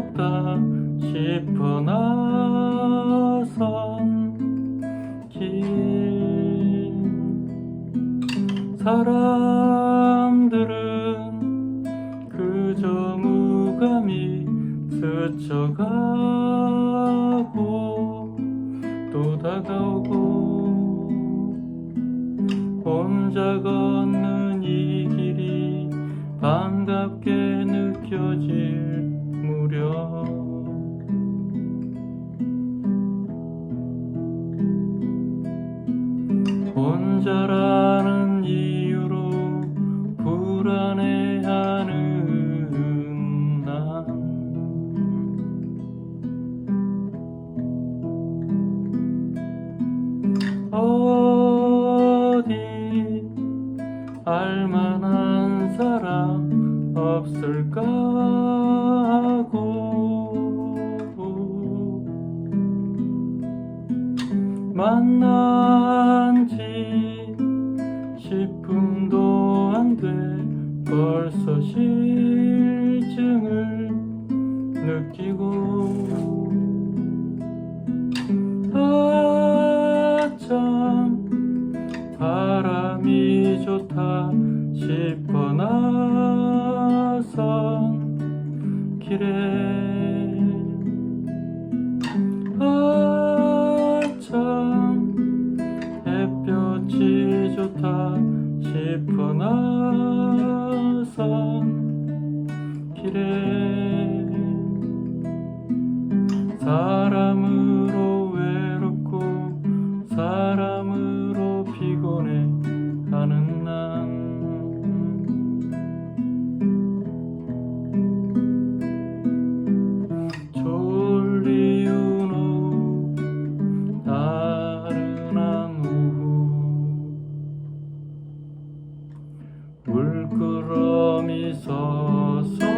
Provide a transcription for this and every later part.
곱다 싶어 나선 길 사람들은 그저 무감히 스쳐가고 또 다가오고 혼자 걷 어디 알만한 사람 없을까 하고. 만난 지 10분도 안 돼 벌써 실증을 느끼고 싶어 나선 길에 사람으 물끄러미 서서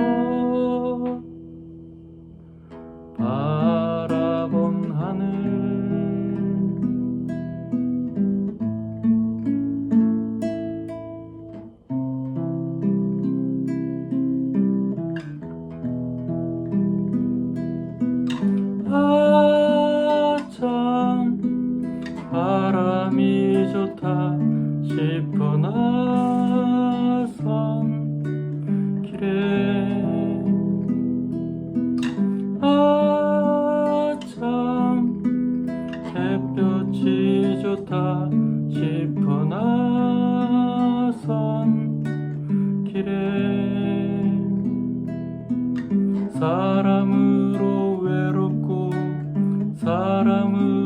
햇볕이 좋다 싶어 나선 길에 사람으로 외롭고 사람으로